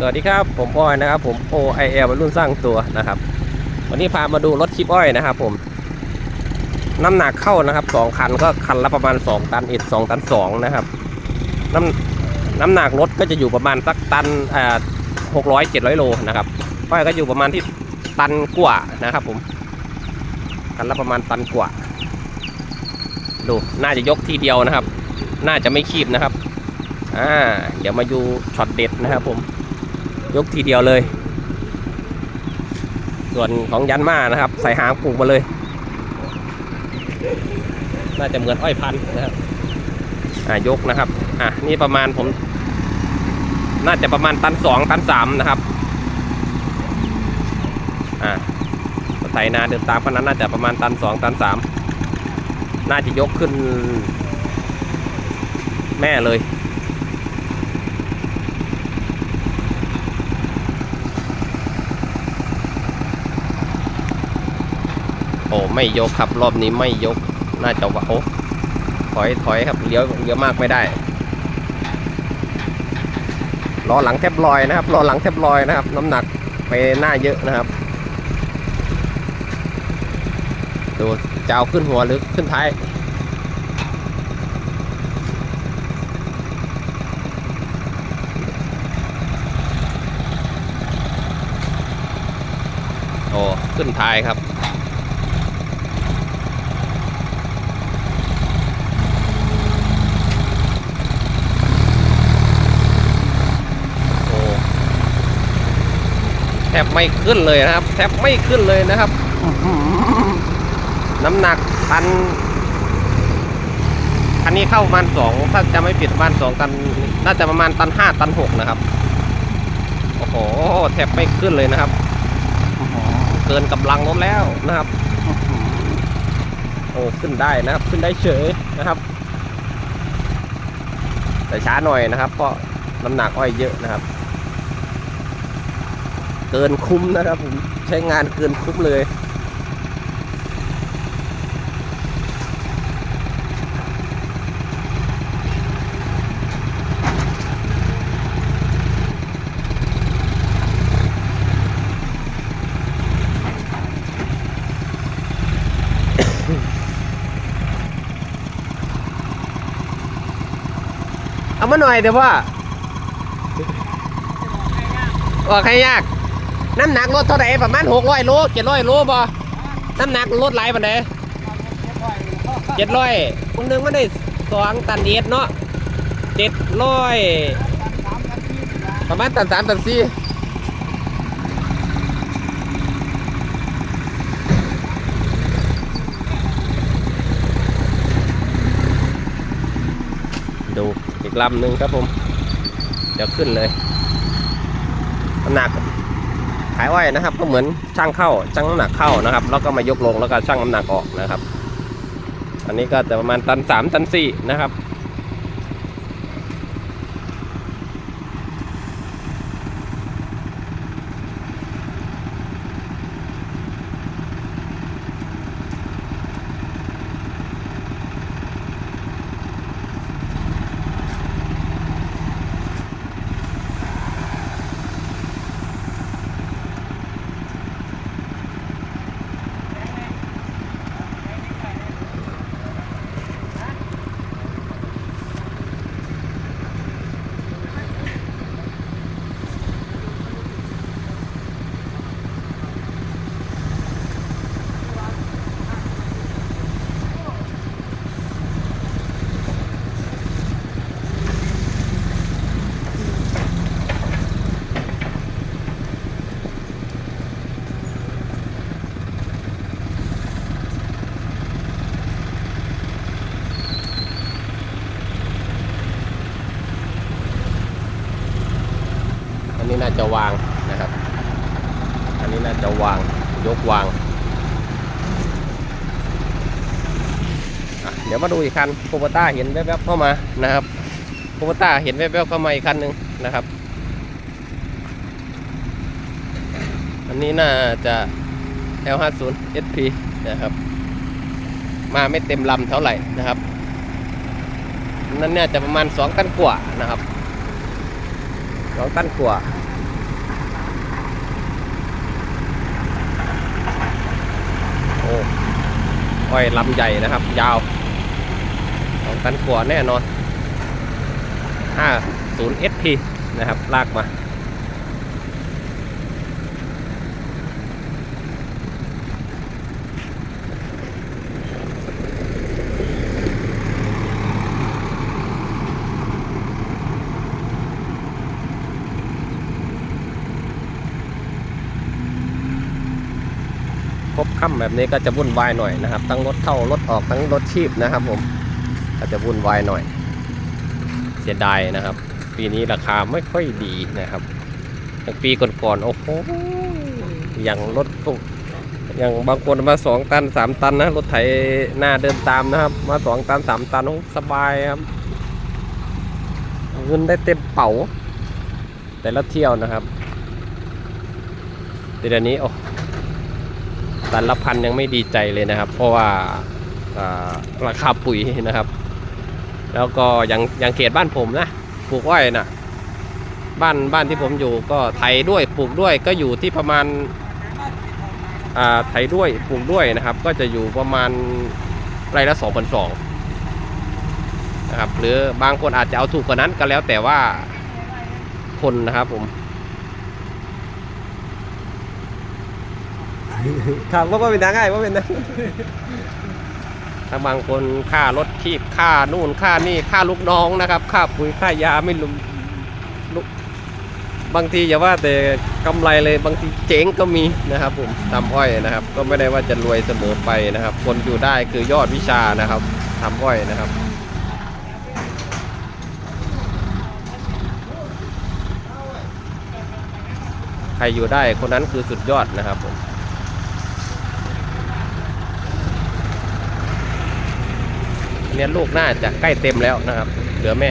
สวัสดีครับ ผมอ้อยนะครับ ผม OIL วัยรุ่นสร้างตัวนะครับ วันนี้พามาดูรถชิปอ้อยนะครับ ผม น้ำหนักเข้านะครับสองคันก็คันละประมาณ 2 ตันเอ็ดสองตันสองนะครับ น้ำน้ำหนักรถก็จะอยู่ประมาณสักตันอ่าหกร้อยเจ็ดร้อยโลนะครับอ้อยก็อยู่ประมาณที่ตันกว่านะครับ ผม คันละประมาณตันกว่า ดูน่าจะยกทีเดียวนะครับ น่าจะไม่คีบนะครับอ่าเดี๋ยวมาดูช็อตเด็ดนะครับผม ยกทีเดียวเลย ส่วนของยันมานะครับ ใส่หางปลูกมาเลย น่าจะเหมือนอ้อยพันธุ์นะครับอ่ายกนะครับ อะนี่ประมาณผม น่าจะประมาณตันสองตันสามนะครับอ่าใส่นาเดินตามพนั้นน่าจะประมาณตันสองตันสามน่าจะยกขึ้น แม่เลย ไม่ยกครับรอบนี้ไม่ยกน่าจะว่าโอ้ถอยถอยครับเลี้ยวเลี้ยวมากไม่ได้ล้อหลังแทบลอยนะครับล้อหลังแทบลอยนะครับ น้ำหนักไปหน้าเยอะนะครับดูจะเอาขึ้นหัวหรือขึ้นท้ายโอ้ขึ้นท้ายครับ โอ้แท บไม่ขึ้นเลยนะครับ แทบไม่ขึ้นเลยนะครับอื้อหือน้ำหนักตันอันนี้เข้าประมาณสองถ้าจะไม่ผิดประมาณสองตัน น่าจะประมาณตันห้าตันหกนะครับ โอ้โห แทบไม่ขึ้นเลยนะครับอื้อหือเกินกำลังรถแล้วนะครับอื้อหือโอ้ขึ้นได้นะครับ ขึ้นได้เฉยนะครับ แต่ช้าหน่อยนะครับ เพราะน้ำหนักอ้อยเยอะนะครับ เกินคุ้มนะครับผมใช้งานเกินคุ้มเลยเอามาหน่อยเดี๋ยวพ่อว่าใครยาก น้ำหนักรถเท่าไหร่ประมาณหกร้อยโลเจ็ดร้อยโลบ่น้ำหนักรถหลายปานใดเจ็ดร้อยคนหนึ่งมันได้สองตันเอ็ดเนาะเจ็ดร้อยประมาณตันสามตันสี่ดูอีกลำหนึ่งครับผม เดี๋ยวขึ้นเลยน้ำหนัก ขายอ้อยนะครับ ก็เหมือนช่างเข้าช่างน้ำหนักเข้านะครับ แล้วก็มายกลงแล้วก็ช่างน้ำหนักออกนะครับ อันนี้ก็จะประมาณตันสามตันสี่นะครับ นนี้น่าจะวางนะครับ อันนี้น่าจะวางยกวาง เดี๋ยวมาดูอีกคันโคบต้าเห็นแวบๆเข้ามานะครับโคบต้าเห็นแวบๆเข้ามาอีกคันหนึ่งนะครับ อันนี้น่าจะ L50 SP นะครับ มาไม่เต็มลำเท่าไหร่นะครับนั่นเนี่ยจะประมาณ2ตันกว่านะครับ สองตันกว่าโอ้อ้ยลำใหญ่นะครับ ยาวสองตันกว่าแน่นอน 50SP นะครับ ลากมา ค่ำแบบนี้ก็จะวุ่นวายหน่อยนะครับ ทั้งรถเข้ารถออกทั้งรถชีพนะครับ ผมก็จะวุ่นวายหน่อย เสียดายนะครับ ปีนี้ราคาไม่ค่อยดีนะครับอย่างปีก่อนๆโอ้โหอย่างรถพวกอย่างบางคนมาสองตันสามตันนะรถไถหน้าเดินตามนะครับ มาสองตันสามตันสบายครับเงินได้เต็มเป๋า แต่ละเที่ยวนะครับแต่เดี๋ยวนี้โอ้ ตันละพันยังไม่ดีใจเลยนะครับ เพราะว่าราคาปุ๋ยนะครับ แล้วก็ย่างย่างเขตบ้านผมนะปลูกอ้อยนะบ้านบ้านที่ผมอยู่ก็ไถด้วยปลูกด้วยก็อยู่ที่ประมาณไถด้วยปลูกด้วยนะครับ ก็จะอยู่ประมาณไร่ละสองพันสองนะครับหรือบางคนอาจจะเอาถูกกว่านั้นก็แล้วแต่ว่าคนนะครับผม ครับว่าว่าเป็นยังไงว่าเป็นนะถ้าบางคนค่ารถคีบค่านู่นค่านี่ค่าลูกน้องนะครับ ค่าปุ๋ยค่ายาไม่ลุมลุบางทีอย่าว่าแต่กำไรเลยบางทีเจ๊งก็มีนะครับ ผมทำอ้อยนะครับ ก็ไม่ได้ว่าจะรวยเสมอไปนะครับ คนอยู่ได้คือยอดวิชานะครับทำอ้อยนะครับใครอยู่ได้คนนั้นคือสุดยอดนะครับผม เนี่ยลูกน่าจะใกล้เต็มแล้วนะครับ เหลือแม่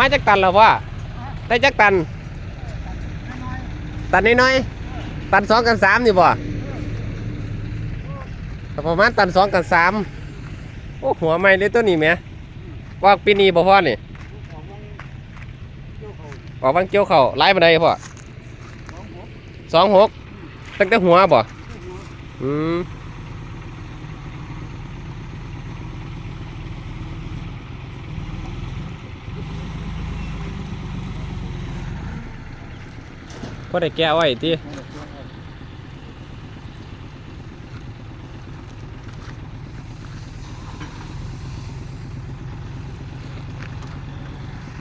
มาจากตันแล้วว่าได้จากตัน ตันน้อยๆตันสองกันสามนี่บ่ประมาณตันสองกันสามโอ้หัวไม่เลยตัวนี้แหม่ว่าปีนี้บ่พ่อนี่ออกบางเกี่ยวเข่าไล่มาได้พ่อสองหกตั้งแต่หัวบ่อืม ก็ได้แก้ไว้ที่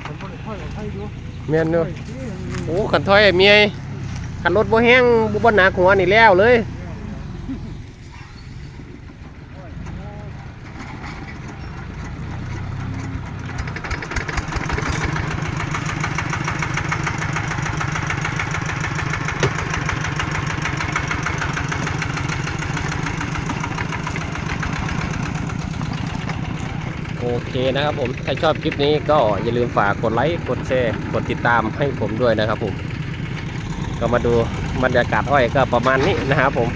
ผมบ่ได้ค่อยกับใครอยู่เมียนเนาะโอ้ขันถอยเมียขันรถบ่แห้งบ่บ่หนักหัวนี่แล้วเลย โอเคนะครับผม ถ้าชอบคลิปนี้ก็อย่าลืมฝากกดไลค์ กดแชร์ กดติดตามให้ผมด้วยนะครับผม ก็มาดูบรรยากาศอ้อยก็ประมาณนี้นะครับผม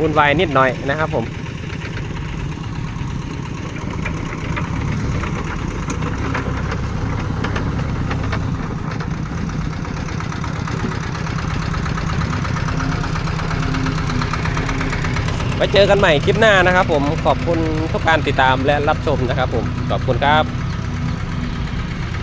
วุ่นวายนิดหน่อยนะครับผม ไว้เจอกันใหม่คลิปหน้านะครับผมขอบคุณทุกการติดตามและรับชมนะครับผมขอบคุณครับ